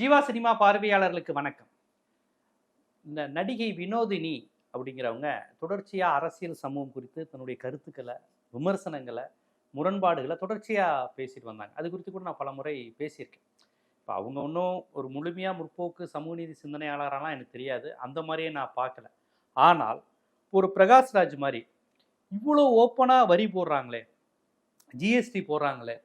Jeeva cinema பார்வையாளர்களுக்கு வணக்கம். இந்த நடிகை வினோதினி அப்படிங்கிறவங்க தொடர்ச்சியாக அரசியல் சமூகம் குறித்து தன்னுடைய கருத்துக்களை விமர்சனங்களை முரண்பாடுகளை தொடர்ச்சியாக பேசிட்டு வந்தாங்க. அது குறித்து கூட நான் பல முறை பேசியிருக்கேன். இப்போ அவங்க ஒன்றும் ஒரு முழுமையாக முற்போக்கு சமூக நீதி சிந்தனையாளரெல்லாம் எனக்கு தெரியாது. அந்த மாதிரியே நான் பார்க்கல. ஆனால் ஒரு பிரகாஷ்ராஜ் மாதிரி இவ்வளோ ஓப்பனாக வரி போடுறாங்களே ஜிஎஸ்டி போடுறாங்களே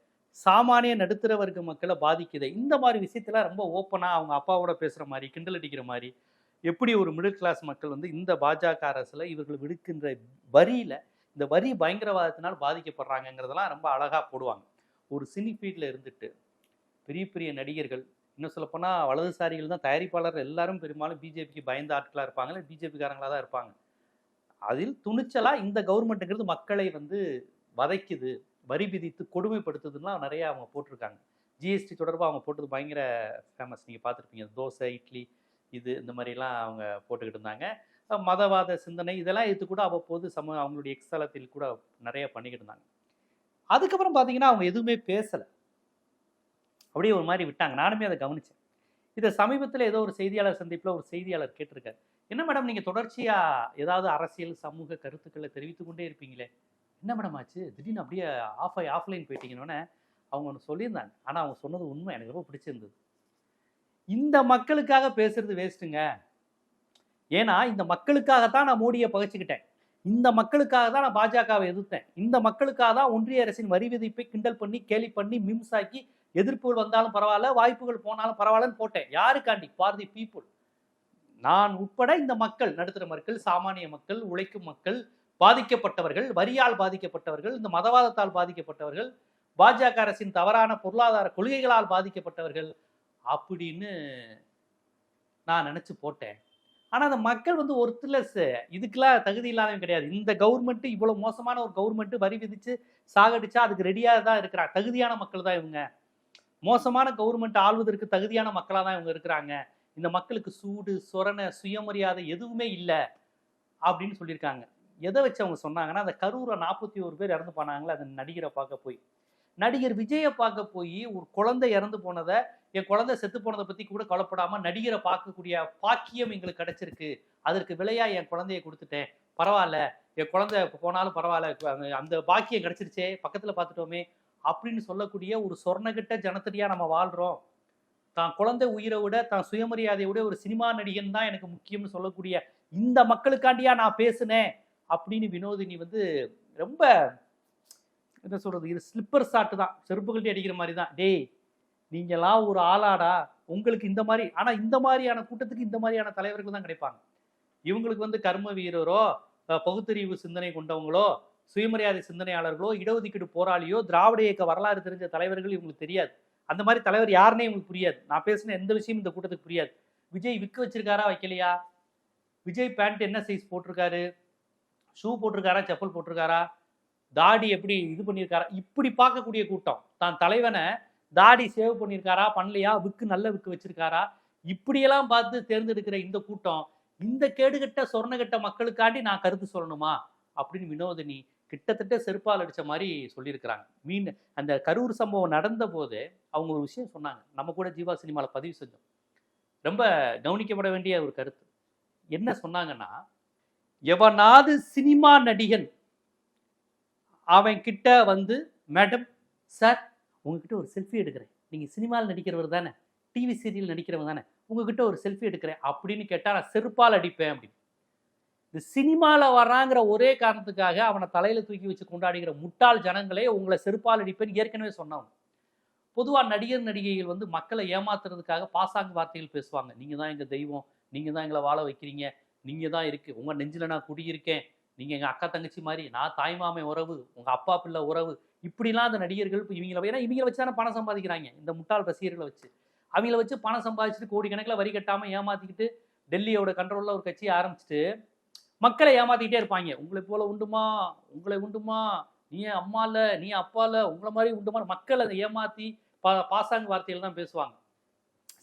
சாமானிய நடுத்தர வர்க்க மக்களை பாதிக்குது. இந்த மாதிரி விஷயத்தில் ரொம்ப ஓப்பனாக அவங்க அப்பாவோட பேசுகிற மாதிரி கிண்டல் அடிக்கிற மாதிரி எப்படி ஒரு மிடில் கிளாஸ் மக்கள் வந்து இந்த பாஜக அரசில் இவர்கள் விடுக்கின்ற வரியில் இந்த வரி பயங்கரவாதத்தினால் பாதிக்கப்படுறாங்கங்கிறதெல்லாம் ரொம்ப அழகாக போடுவாங்க. ஒரு சினி ஃபீல்டில் இருந்துட்டு பெரிய பெரிய நடிகர்கள் இன்னும் சொல்லப்போனால் வலதுசாரிகள் தான் தயாரிப்பாளர் எல்லாரும் பெரும்பாலும் பிஜேபிக்கு பயந்த ஆட்களாக இருப்பாங்க இல்லை பிஜேபிக்காரங்களாக தான் இருப்பாங்க. அதில் துணிச்சலாக இந்த கவர்மெண்ட்டுங்கிறது மக்களை வந்து வதைக்குது. வரி விதித்து கொடுமைப்படுத்துதுலாம் நிறைய அவங்க போட்டிருக்காங்க. ஜிஎஸ்டி தொடர்பாக அவங்க போட்டது பயங்கர ஃபேமஸ் நீங்கள் பார்த்துருப்பீங்க. தோசை இட்லி இது இந்த மாதிரிலாம் அவங்க போட்டுக்கிட்டு இருந்தாங்க. மதவாத சிந்தனை இதெல்லாம் இது கூட அவ்வப்போது சம அவங்களுடைய எக்ஸ்தலத்தில் கூட நிறைய பண்ணிக்கிட்டு இருந்தாங்க. அதுக்கப்புறம் பார்த்தீங்கன்னா அவங்க எதுவுமே பேசலை. அப்படியே ஒரு மாதிரி விட்டாங்க. நானுமே அதை கவனித்தேன் இதை சமீபத்தில் ஏதோ ஒரு செய்தியாளர் சந்திப்பில் ஒரு செய்தியாளர் கேட்டிருக்காரு. என்ன மேடம் நீங்கள் தொடர்ச்சியாக ஏதாவது அரசியல் சமூக கருத்துக்களை தெரிவித்து கொண்டே இருப்பீங்களே? என்ன மேடம் ஆச்சு? திடீர்னு அப்படியே ஆஃப் ஆகி ஆஃப்லைன் போயிட்டீங்கன்னொன்னே அவங்க ஒன்று சொல்லியிருந்தாங்க. ஆனால் அவங்க சொன்னது உண்மை. எனக்கு ரொம்ப பிடிச்சிருந்தது. இந்த மக்களுக்காக பேசுறது வேஸ்ட்டுங்க ஏன்னா இந்த மக்களுக்காகத்தான் நான் மோடியை பகைச்சிக்கிட்டேன். இந்த மக்களுக்காக தான் நான் பாஜகவை எதிர்த்தேன். இந்த மக்களுக்காக தான் ஒன்றிய அரசின் வரி விதிப்பை கிண்டல் பண்ணி கேலி பண்ணி மிம்ஸ் ஆக்கி எதிர்ப்புகள் வந்தாலும் பரவாயில்ல வாய்ப்புகள் போனாலும் பரவாயில்லன்னு போட்டேன். யாருக்காண்டி? ஃபார் தி பீப்புள் நான் உட்பட இந்த மக்கள் நடுத்தர மக்கள் சாமானிய மக்கள் உழைக்கும் மக்கள் பாதிக்கப்பட்டவர்கள் வரியால் பாதிக்கப்பட்டவர்கள் இந்த மதவாதத்தால் பாதிக்கப்பட்டவர்கள் பாஜக அரசின் தவறான பொருளாதார கொள்கைகளால் பாதிக்கப்பட்டவர்கள் அப்படின்னு நான் நினச்சி போட்டேன். ஆனால் அந்த மக்கள் வந்து ஒருத்தர்லெஸ் இதுக்கெல்லாம் தகுதி இல்லாதவங்க கிடையாது. இந்த கவர்மெண்ட்டு இவ்வளோ மோசமான ஒரு கவர்மெண்ட்டு வரி விதித்து சாகடிச்சா அதுக்கு ரெடியாக தான் இருக்கிறாங்க. தகுதியான மக்கள் தான் இவங்க. மோசமான கவர்மெண்ட் ஆள்வதற்கு தகுதியான மக்களாக தான் இவங்க இருக்கிறாங்க. இந்த மக்களுக்கு சூடு சொரண சுயமரியாதை எதுவுமே இல்லை அப்படின்னு சொல்லியிருக்காங்க. எதை வச்சு அவங்க சொன்னாங்கன்னா அந்த கரூரை நாற்பத்தி ஒரு பேர் இறந்து போனாங்களே அந்த நடிகரை பார்க்க போய். நடிகர் விஜயை பார்க்க போய் ஒரு குழந்தை இறந்து போனதை என் குழந்தை செத்து போனதை பற்றி கூட கவலைப்படாமல் நடிகரை பார்க்கக்கூடிய பாக்கியம் எங்களுக்கு கிடைச்சிருக்கு. அதற்கு விலையா என் குழந்தைய கொடுத்துட்டேன். பரவாயில்ல. என் குழந்தை போனாலும் பரவாயில்ல. அந்த- பாக்கியம் கிடைச்சிருச்சே. பக்கத்தில் பார்த்துட்டோமே. அப்படின்னு சொல்லக்கூடிய ஒரு சொர்ணகிட்ட ஜனத்தடியாக நம்ம வாழ்கிறோம் தான் குழந்தை உயிரை விட தான் சுயமரியாதையை விட ஒரு சினிமா நடிகன் தான் எனக்கு முக்கியம்னு சொல்லக்கூடிய இந்த மக்களுக்காண்டியா நான் பேசுனேன். அப்படின்னு வினோதினி வந்து ரொம்ப என்ன சொல்கிறது இது ஸ்லிப்பர் சாட்டு தான். செருப்புகள்ட்டே அடிக்கிற மாதிரி தான். டேய் நீங்களாம் ஒரு ஆளாடா. உங்களுக்கு இந்த மாதிரி ஆனால் இந்த மாதிரியான கூட்டத்துக்கு இந்த மாதிரியான தலைவர்கள் தான் கிடைப்பாங்க. இவங்களுக்கு வந்து கர்ம வீரரோ பகுத்தறிவு சிந்தனை கொண்டவங்களோ சுயமரியாதை சிந்தனையாளர்களோ இடஒதுக்கீடு போராளியோ திராவிட இயக்க வரலாறு தெரிஞ்ச தலைவர்கள் இவங்களுக்கு தெரியாது. அந்த மாதிரி தலைவர் யாருன்னே இவங்களுக்கு புரியாது. நான் பேசின எந்த விஷயம் இந்த கூட்டத்துக்கு புரியாது. விஜய் விக்கு வச்சிருக்காரா வைக்கலையா? விஜய் பேண்ட் என்ன சைஸ் போட்டிருக்காரு? ஷூ போட்டிருக்காரா செப்பல் போட்டிருக்காரா தாடி எப்படி இது பண்ணியிருக்காரா இப்படி பார்க்கக்கூடிய கூட்டம். தான் தலைவனை தாடி சேவ் பண்ணியிருக்காரா பண்ணலையா விக்கு நல்ல விக்கு வச்சிருக்காரா இப்படியெல்லாம் பார்த்து தேர்ந்தெடுக்கிற இந்த கூட்டம் இந்த கேடுகட்ட சொர்ணகட்ட மக்களுக்காண்டி நான் கருத்து சொல்லணுமா? அப்படின்னு வினோதினி கிட்டத்தட்ட செருப்பால் அடித்த மாதிரி சொல்லியிருக்கிறாங்க. மீன் அந்த கரூர் சம்பவம் நடந்த போது அவங்க ஒரு விஷயம் சொன்னாங்க. நம்ம கூட ஜீவா சினிமாவில் பதிவு செஞ்சோம். ரொம்ப கவனிக்கப்பட வேண்டிய ஒரு கருத்து. என்ன சொன்னாங்கன்னா எவனாவது சினிமா நடிகன் அவன் கிட்ட வந்து மேடம் சார் உங்ககிட்ட ஒரு செல்ஃபி எடுக்கிறேன். நீங்கள் சினிமாவில் நடிக்கிறவர் தானே டிவி சீரியல் நடிக்கிறவர் தானே உங்ககிட்ட ஒரு செல்ஃபி எடுக்கிறேன் அப்படின்னு கேட்டால் நான் செருப்பால் அடிப்பேன் அப்படின்னு. இந்த சினிமாவில் வர்றாங்கிற ஒரே காரணத்துக்காக அவனை தலையில் தூக்கி வச்சு கொண்டாடுகிற முட்டாள் ஜனங்களே உங்களை செருப்பால் அடிப்பேன்னு ஏற்கனவே சொன்னவன் பொதுவாக நடிகர் நடிகைகள் வந்து மக்களை ஏமாத்துறதுக்காக பாசாங்க வார்த்தைகள் பேசுவாங்க. நீங்கள் தான் எங்கள் தெய்வம் நீங்கள் தான் எங்களை வாழ வைக்கிறீங்க நீங்கள் தான் இருக்கு. உங்கள் நெஞ்சில் நான் குடியிருக்கேன். நீங்கள் எங்கள் அக்கா தங்கச்சி மாதிரி நான் தாய்மாமை உறவு உங்கள் அப்பா பிள்ளை உறவு இப்படிலாம் அந்த நடிகர்கள் இப்போ இவங்கள ஏன்னா இவங்கள வச்சு தானே பணம் சம்பாதிக்கிறாங்க. இந்த முட்டாள் ரசிகர்களை வச்சு. அவங்கள வச்சு பணம் சம்பாதிச்சுட்டு கோடிக்கணக்கில் வரி கட்டாமல் ஏமாற்றிக்கிட்டு டெல்லியோட கண்ட்ரோலில் ஒரு கட்சியை ஆரம்பிச்சுட்டு மக்களை ஏமாத்திக்கிட்டே இருப்பாங்க. உங்களை போல உண்டுமா? உங்களை உண்டுமா? நீ அம்மா இல்லை? நீ அப்பா இல்லை? உங்களை மாதிரி உண்டுமா? மக்களை அதை ஏமாற்றி பா பாசாங்க வார்த்தையில் தான் பேசுவாங்க.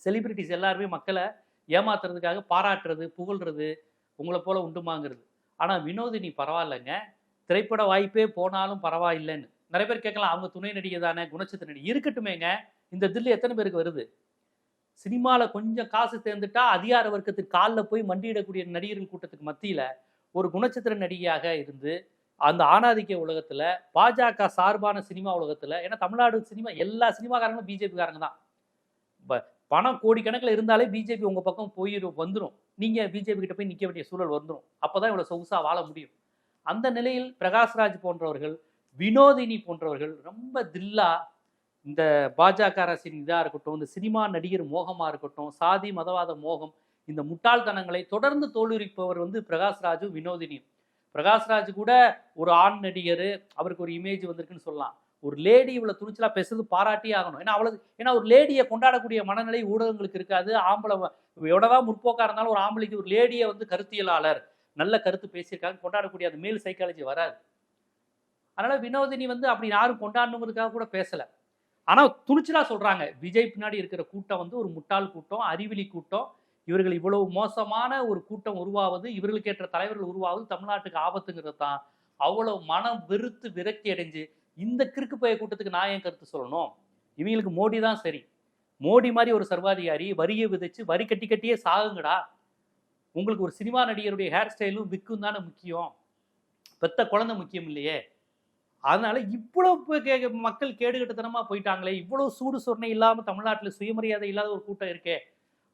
செலிபிரிட்டிஸ் எல்லாருமே மக்களை ஏமாத்துறதுக்காக பாராட்டுறது புகழ்றது உங்களை போல உண்டுமாங்கிறது. ஆனால் வினோதினி பரவாயில்லைங்க. திரைப்பட வாய்ப்பே போனாலும் பரவாயில்லைன்னு. நிறைய பேர் கேட்கலாம் அவங்க துணை நடிகை தானே குணச்சித்திர நடிகை. இருக்கட்டுமேங்க. இந்த தில்லு எத்தனை பேருக்கு வருது? சினிமாவில் கொஞ்சம் காசு தேர்ந்துட்டா அதிகார வர்க்கத்துக்கு காலில் போய் மண்டியிடக்கூடிய நடிகர்கள் கூட்டத்துக்கு மத்தியில் ஒரு குணச்சித்திர நடிகையாக இருந்து அந்த ஆணாதிக்க உலகத்தில் பாஜக சார்பான சினிமா உலகத்தில் ஏன்னா தமிழ்நாடு சினிமா எல்லா சினிமாக்காரங்களும் பிஜேபிக்காரங்க தான். ப- பணம் கோடிக்கணக்கில் இருந்தாலே பிஜேபி உங்கள் பக்கம் போயிடும் வந்துடும் நீங்கள் பிஜேபி கிட்ட போய் நிற்க வேண்டிய சூழல் வந்துடும் அப்போ தான் இவ்வளோ சொகுசாக வாழ முடியும். அந்த நிலையில் பிரகாஷ்ராஜ் போன்றவர்கள் வினோதினி போன்றவர்கள் ரொம்ப தில்லா இந்த பாஜக அரசின் இதாக இருக்கட்டும் இந்த சினிமா நடிகர் மோகமாக இருக்கட்டும் சாதி மதவாத மோகம் இந்த முட்டாள்தனங்களை தொடர்ந்து தோலுரிப்பவர் வந்து பிரகாஷ்ராஜும் வினோதினியும். பிரகாஷ்ராஜ் கூட ஒரு ஆண் நடிகர் அவருக்கு ஒரு இமேஜ் வந்திருக்குன்னு சொல்லலாம். ஒரு லேடி இவ்வளோ துணிச்சலாக பேசுறது பாராட்டியே ஆகணும். ஏன்னா அவ்வளவு ஏன்னா ஒரு லேடியை கொண்டாடக்கூடிய மனநிலை ஊடகங்களுக்கு இருக்காது. ஆம்பளை எவ்வளோதான் முற்போக்காக இருந்தாலும் ஒரு ஆம்பளைக்கு ஒரு லேடியை வந்து கருத்தியலாளர் நல்ல கருத்து பேசியிருக்காங்க. கொண்டாடக்கூடிய அந்த மேல் சைக்காலஜி வராது. அதனால் வினோதினி வந்து அப்படி யாரும் கொண்டாடணுங்கிறதுக்காக கூட பேசலை. ஆனால் துணிச்சலாக சொல்கிறாங்க விஜய் பின்னாடி இருக்கிற கூட்டம் வந்து ஒரு முட்டாள் கூட்டம் அறிவிலி கூட்டம். இவர்கள் இவ்வளவு மோசமான ஒரு கூட்டம் உருவாவது இவர்களுக்கேற்ற தலைவர்கள் உருவாவது தமிழ்நாட்டுக்கு ஆபத்துங்கிறது தான். அவ்வளோ மனம் வெறுத்து விரக்தி அடைஞ்சு இந்த கிறுக்கு பய கூட்டத்துக்கு நான் ஏன் கருத்து சொல்லணும்? இவங்களுக்கு மோடி தான் சரி. மோடி மாதிரி ஒரு சர்வாதிகாரி வரியை விதைச்சு வரி கட்டி கட்டியே சாகுங்கடா. உங்களுக்கு ஒரு சினிமா நடிகருடைய ஹேர் ஸ்டைலும் விக்கும் தானே முக்கியம். பெத்த குழந்தை முக்கியம் இல்லையே. அதனால இவ்வளவு கே- மக்கள் கேடுகட்டத்தனமா போயிட்டாங்களே இவ்வளவு சூடு சொரணை இல்லாம தமிழ்நாட்டில் சுயமரியாதை இல்லாத ஒரு கூட்டம் இருக்கே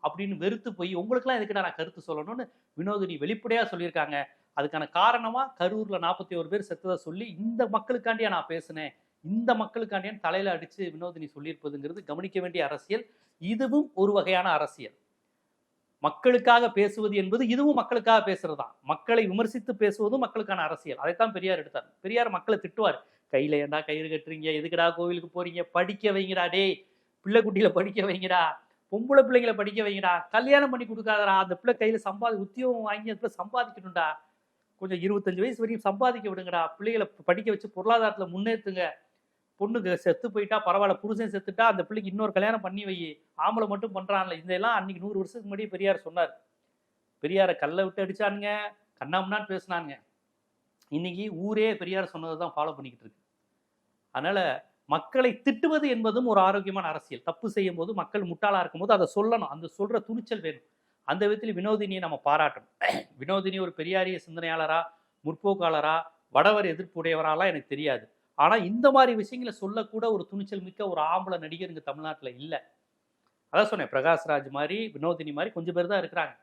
அப்படின்னு வெறுத்து போய் உங்களுக்குலாம் எதுக்குடா நான் கருத்து சொல்லணும்னு வினோதினி வெளிப்படையா சொல்லியிருக்காங்க. அதுக்கான காரணமாக கரூரில் நாற்பத்தி ஒரு பேர் செத்ததை சொல்லி இந்த மக்களுக்காண்டியா நான் பேசினேன். இந்த மக்களுக்காண்டியா தலையில் அடித்து வினோதினி சொல்லியிருப்பதுங்கிறது கவனிக்க வேண்டிய அரசியல். இதுவும் ஒரு வகையான அரசியல். மக்களுக்காக பேசுவது என்பது இதுவும் மக்களுக்காக பேசுறதுதான் மக்களை விமர்சித்து பேசுவதும் மக்களுக்கான அரசியல். அதைத்தான் பெரியார் எடுத்தார். பெரியார் மக்களை திட்டுவார். கையில ஏண்டா கயிறு கட்டுறீங்க? எதுக்குடா கோவிலுக்கு போறீங்க? படிக்க வைங்கடா டே பிள்ளை குட்டியில படிக்க வைங்கடா. பொம்பளை பிள்ளைங்களை படிக்க வைங்கடா. கல்யாணம் பண்ணி கொடுக்காதடா. அந்த பிள்ளை கையில சம்பாதி உத்தியோகம் வாங்கி அந்த பிள்ளை சம்பாதிக்கணும்டா. கொஞ்சம் இருபத்தஞ்சு வயசு வரையும் சம்பாதிக்க விடுங்கடா. பிள்ளைகளை படிக்க வச்சு பொருளாதாரத்தில் முன்னேற்றுங்க பொண்ணுக்கு செத்து போயிட்டா பரவாயில்ல புருஷன் செத்துட்டா அந்த பிள்ளைக்கு இன்னொரு கல்யாணம் பண்ணி வை. ஆம்பளை மட்டும் பண்ணுறான்ல இதெல்லாம் அன்னைக்கு நூறு வருஷத்துக்கு முன்னாடி பெரியார் சொன்னார். பெரியாரை கல்லை விட்டு அடிச்சானுங்க. கண்ணாமண்ணான்னு பேசினானுங்க. இன்னைக்கு ஊரே பெரியார் சொன்னதை தான் ஃபாலோ பண்ணிக்கிட்டு இருக்கு. அதனால மக்களை திட்டுவது என்பதும் ஒரு ஆரோக்கியமான அரசியல். தப்பு செய்யும் போது மக்கள் முட்டாளாக இருக்கும்போது அதை சொல்லணும். அந்த சொல்ற துணிச்சல் வேணும். அந்த விதத்தில் வினோதினியை நம்ம பாராட்டணும். வினோதினி ஒரு பெரியாரிய சிந்தனையாளரா முற்போக்காளரா வடவர் எதிர்ப்புடையவராலாம் எனக்கு தெரியாது. ஆனால் இந்த மாதிரி விஷயங்களை சொல்லக்கூட ஒரு துணிச்சல் மிக்க ஒரு ஆம்பளை நடிகர் இங்கே தமிழ்நாட்டில் இல்லை. அதான் சொன்னேன் பிரகாஷ்ராஜ் மாதிரி வினோதினி மாதிரி கொஞ்சம் பேர் தான் இருக்கிறாங்க.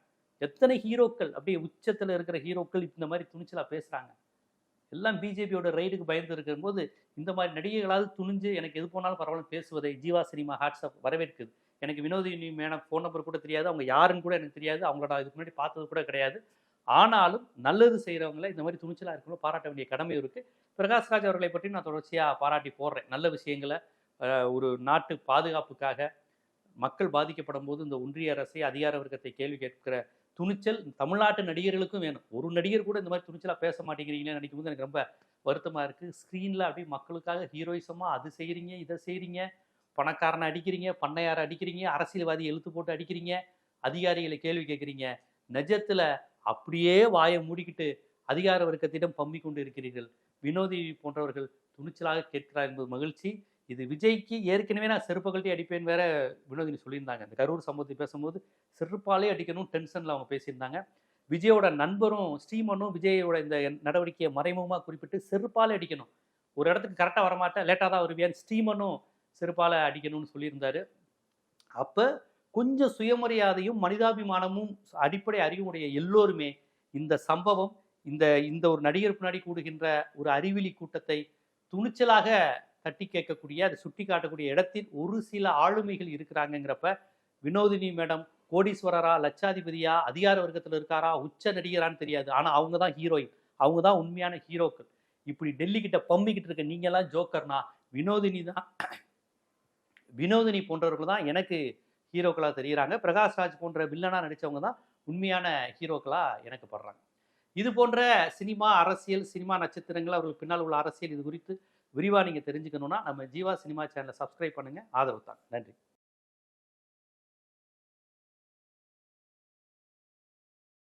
எத்தனை ஹீரோக்கள் அப்படியே உச்சத்தில் இருக்கிற ஹீரோக்கள் இந்த மாதிரி துணிச்சலாக பேசுகிறாங்க எல்லாம் பிஜேபியோட ரைடுக்கு பயந்து இருக்கும்போது இந்த மாதிரி நடிகைகளாவது துணிஞ்சு எனக்கு எது போனாலும் பரவாயில்ல பேசுவதை ஜீவா சினிமா ஹாட்ஸ்அப் வரவேற்குது. எனக்கு வினோதினி மேடம் ஃபோன் நம்பர் கூட தெரியாது. அவங்க யாருன்னு கூட எனக்கு தெரியாது. அவங்களோட நான் இதுக்கு முன்னாடி பார்த்தது கூட கிடையாது. ஆனாலும் நல்லது செய்கிறவங்கள இந்த மாதிரி துணிச்சலாக இருக்கணும் பாராட்ட வேண்டிய கடமை இருக்குது பிரகாஷ்ராஜ் அவர்களை பற்றி நான் தொடர்ச்சியாக பாராட்டி போடுறேன். நல்ல விஷயங்களை ஒரு நாட்டு பாதுகாப்புக்காக மக்கள் பாதிக்கப்படும் போது இந்த ஒன்றிய அரசை அதிகார வர்க்கத்தை கேள்வி கேட்கிற துணிச்சல் தமிழ்நாட்டு நடிகர்களுக்கும் வேணும். ஒரு நடிகர் கூட இந்த மாதிரி துணிச்சலாக பேச மாட்டேங்கிறீங்களே நினைக்கும் போது எனக்கு ரொம்ப வருத்தமாக இருக்குது ஸ்க்ரீனில் அப்படியே மக்களுக்காக ஹீரோயிசமாக அது செய்கிறீங்க இதை செய்கிறீங்க பணக்காரனை அடிக்கிறீங்க பண்ணையாரை அடிக்கிறீங்க அரசியல்வாதி எழுத்து போட்டு அடிக்கிறீங்க அதிகாரிகளை கேள்வி கேட்குறீங்க. நிஜத்தில் அப்படியே வாயை மூடிக்கிட்டு அதிகார வர்க்கத்திடம் பம்பிக் கொண்டு இருக்கிறீர்கள். வினோதி போன்றவர்கள் துணிச்சலாக கேட்கிறார் என்பது மகிழ்ச்சி. இது விஜய்க்கு ஏற்கனவே நான் செருப்புகள்ட்டே அடிப்பேன் வேற வினோதினி சொல்லியிருந்தாங்க. இந்த கரூர் சம்பவத்தை பேசும்போது செருப்பாலே அடிக்கணும் டென்ஷனில் அவங்க பேசியிருந்தாங்க. விஜயோட நண்பரும் ஸ்ரீமனும் விஜயோட இந்த நடவடிக்கையை மறைமுகமாக குறிப்பிட்டு செருப்பாலே அடிக்கணும். ஒரு இடத்துக்கு கரெக்டாக வரமாட்டேன் லேட்டாக தான் வருவியான் ஸ்ரீமனும் சிறப்பால் அடிக்கணும்னு சொல்லியிருந்தாரு. அப்போ கொஞ்சம் சுயமரியாதையும் மனிதாபிமானமும் அடிப்படை அறிவுடைய எல்லோருமே இந்த சம்பவம் இந்த இந்த ஒரு நடிகர் பின்னாடி கூடுகின்ற ஒரு அறிவிலி கூட்டத்தை துணிச்சலாக தட்டி கேட்கக்கூடிய அதை சுட்டி காட்டக்கூடிய இடத்தில் ஒரு சில ஆளுமைகள் இருக்கிறாங்கங்கிறப்ப வினோதினி மேடம் கோடீஸ்வரரா லட்சாதிபதியா அதிகார வர்க்கத்தில் இருக்காரா உச்ச நடிகரான்னு தெரியாது. ஆனால் அவங்க தான் ஹீரோயின். அவங்க தான் உண்மையான ஹீரோக்கள். இப்படி டெல்லி கிட்ட பம்பிக்கிட்டு இருக்க நீங்கெல்லாம் ஜோக்கர்னா வினோதினி தான் வினோதினி போன்றவர்கள் தான் எனக்கு ஹீரோக்களாக தெரிகிறாங்க. பிரகாஷ்ராஜ் போன்ற வில்லனாக நடித்தவங்க தான் உண்மையான ஹீரோக்களாக எனக்கு படுறாங்க. இது போன்ற சினிமா அரசியல் சினிமா நட்சத்திரங்கள் அவர்களுக்கு பின்னால் உள்ள அரசியல் இது குறித்து விரிவாக நீங்கள் தெரிஞ்சுக்கணுன்னா நம்ம ஜீவா சினிமா சேனலை சப்ஸ்கிரைப் பண்ணுங்க. ஆதரவு தாங்க. நன்றி.